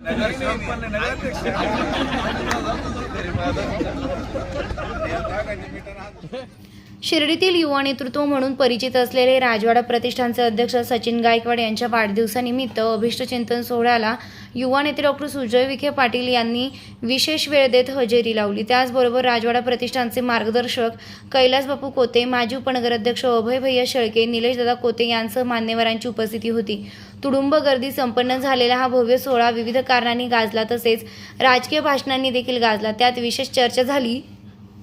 शिर्डीतील युवा नेतृत्व म्हणून परिचित असलेले राजवाडा प्रतिष्ठानचे अध्यक्ष सचिन गायकवाड यांच्या वाढदिवसानिमित्त अभिष्टचिंतन सोहळ्याला युवा नेते डॉक्टर सुजय विखे पाटील यांनी विशेष वेळ देत हजेरी लावली. त्याचबरोबर राजवाडा प्रतिष्ठानचे मार्गदर्शक कैलास बापू कोते माजी उपनगराध्यक्ष अभय भैया शेळके निलेशदादा कोते यांसह मान्यवरांची उपस्थिती होती. तुडुंब गर्दी संपन्न झालेला हा भव्य सोहळा विविध कारणांनी गाजला तसेच राजकीय भाषणांनी देखील गाजला. त्यात विशेष चर्चा झाली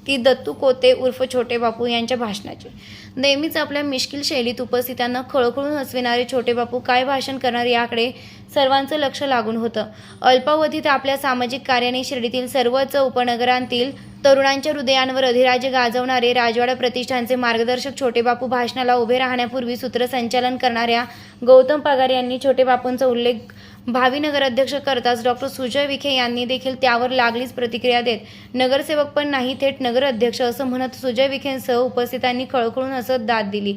ती दत्तू कोते उर्फ छोटे बापू यांच्या भाषणाची. नेहमीच आपल्या मिश्किल शैलीत उपस्थितांना खळखळून हसविणारे छोटे बापू काय भाषण करणार याकडे सर्वांचं लक्ष लागून होतं. अल्पावधीत आपल्या सामाजिक कार्याने शिर्डीतील सर्वच उपनगरांतील तरुणांच्या हृदयांवर अधिराज्य गाजवणारे राजवाडा प्रतिष्ठानचे मार्गदर्शक छोटे बापू भाषणाला उभे राहण्यापूर्वी सूत्रसंचालन करणाऱ्या गौतम पगार यांनी छोटे बापूंचा उल्लेख भावी नगराध्यक्ष करताच डॉक्टर सुजय विखे यांनी देखील त्यावर लागलीच प्रतिक्रिया देत नगरसेवक पण नाही थेट नगराध्यक्ष असं म्हणत सुजय विखेंसह उपस्थितांनी खळखळून हसत दाद दिली.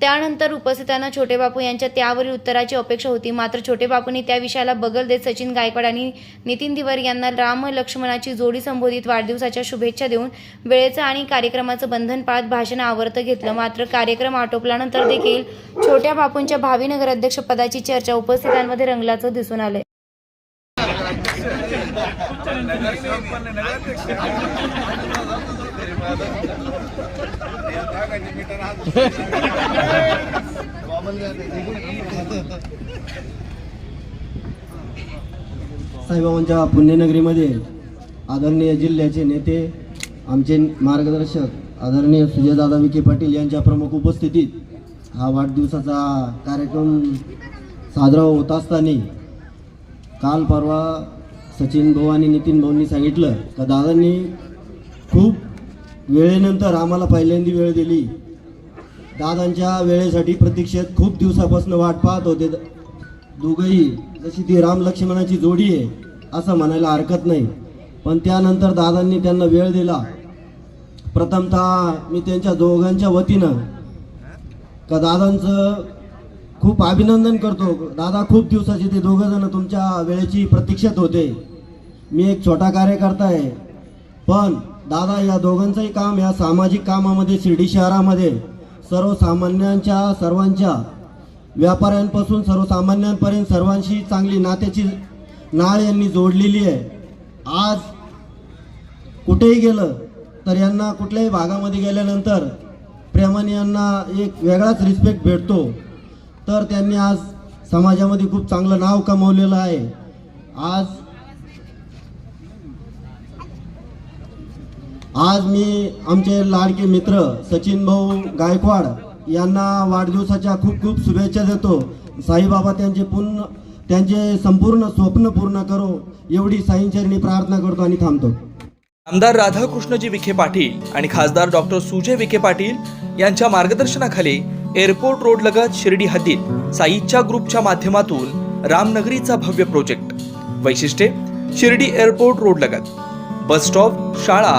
त्यानंतर उपस्थितांना छोटे बापू यांच्या त्यावरील उत्तराची अपेक्षा होती. मात्र छोटे बापूंनी त्या विषयाला बगल देत सचिन गायकवाड आणि नितीन दिवर यांना राम लक्ष्मणाची जोडी संबोधित वाढदिवसाच्या शुभेच्छा देऊन वेळेचं आणि कार्यक्रमाचं बंधन पाळत भाषण आवर्त घेतलं. मात्र कार्यक्रम आटोपल्यानंतर देखील छोट्या बापूंच्या भावी नगराध्यक्ष चर्चा उपस्थितांमध्ये रंगल्याचं दिसून आलंय. साईबाबांच्या पुण्यनगरीमध्ये आदरणीय जिल्ह्याचे नेते आमचे मार्गदर्शक आदरणीय सुजयदादा विखे पाटील यांच्या प्रमुख उपस्थितीत हा वाढदिवसाचा कार्यक्रम साजरा होत असताना काल परवा सचिन भाऊ आणि नितीन भाऊंनी सांगितलं का दादांनी खूप वेळेनंतर आम्हाला पहिल्यांदी वेळ दिली. दादांच्या वेळेसाठी प्रतीक्षेत खूप दिवसापासून वाट पाहत होते. दोघंही जशी ती राम लक्ष्मणाची जोडी आहे असं म्हणायला हरकत नाही. पण त्यानंतर दादांनी त्यांना वेळ दिला. प्रथमतः मी त्यांच्या दोघांच्या वतीनं का दादांचं खूप अभिनंदन करतो. दादा खूप दिवसाचे ते दोघंजणं तुमच्या वेळेची प्रतीक्षेत होते. मी एक छोटा कार्यकर्ता आहे. पण दादा या दोघांचंही काम या सामाजिक कामामध्ये शिर्डी शहरामध्ये सर्वसामान्यांच्या सर्वांच्या व्यापाऱ्यांपासून सर्वसामान्यांपर्यंत सर्वांशी चांगली नात्याची नाळ यांनी जोडलेली आहे. आज कुठेही गेलं तर यांना कुठल्याही भागामध्ये गेल्यानंतर प्रेमाने यांना एक वेगळाच रिस्पेक्ट भेटतो. तर त्यांनी आज समाजामध्ये खूप चांगलं नाव कमावलेलं आहे. आज आज मी आमचे लाडके मित्र सचिन भाऊ गायकवाड यांना वाढदिवसाच्या खूप खूप शुभेच्छा देतो. साईबाबा त्यांचे पूर्ण त्यांचे संपूर्ण स्वप्न पूर्ण करो एवढी साईंचरणी प्रार्थना करतो आणि थांबतो. आमदार राधाकृष्णजी विखे पाटील आणि खासदार डॉक्टर सुजय विखे पाटील यांच्या मार्गदर्शनाखाली एअरपोर्ट रोड लगत शिर्डी हद्दीत साईच्या ग्रुपच्या माध्यमातून रामनगरीचा भव्य प्रोजेक्ट. वैशिष्ट्ये शिर्डी एअरपोर्ट रोड लगत. बस स्टॉप शाळा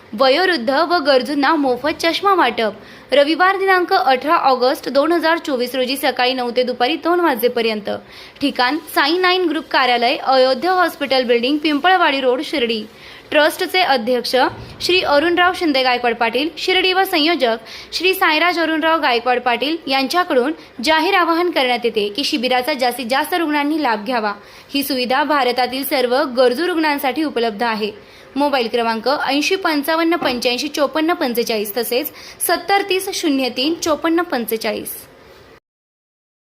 वयोवृद्ध व गरजूंना मोफत चष्मा वाटप. रविवार दिनांक अठरा ऑगस्ट दोन हजार चोवीस रोजी सकाळी नऊ ते दुपारी दोन वाजेपर्यंत. ठिकाण साई नाईन ग्रुप कार्यालय Ayodhya hospital building Pimpalwadi road Shirdi. ट्रस्टचे अध्यक्ष श्री अरुणराव शिंदे गायकवाड पाटील शिर्डी व संयोजक श्री साईराज अरुणराव गायकवाड पाटील यांच्याकडून जाहीर आवाहन करण्यात येते की शिबिराचा जास्तीत जास्त रुग्णांनी लाभ घ्यावा. ही सुविधा भारतातील सर्व गरजू रुग्णांसाठी उपलब्ध आहे. मोबाईल क्रमांक ऐंशी पंचावन्न पंच्याऐंशी चोपन्न पंचेचाळीस तसेच सत्तर तीस शून्य तीन चोपन्न पंचेचाळीस.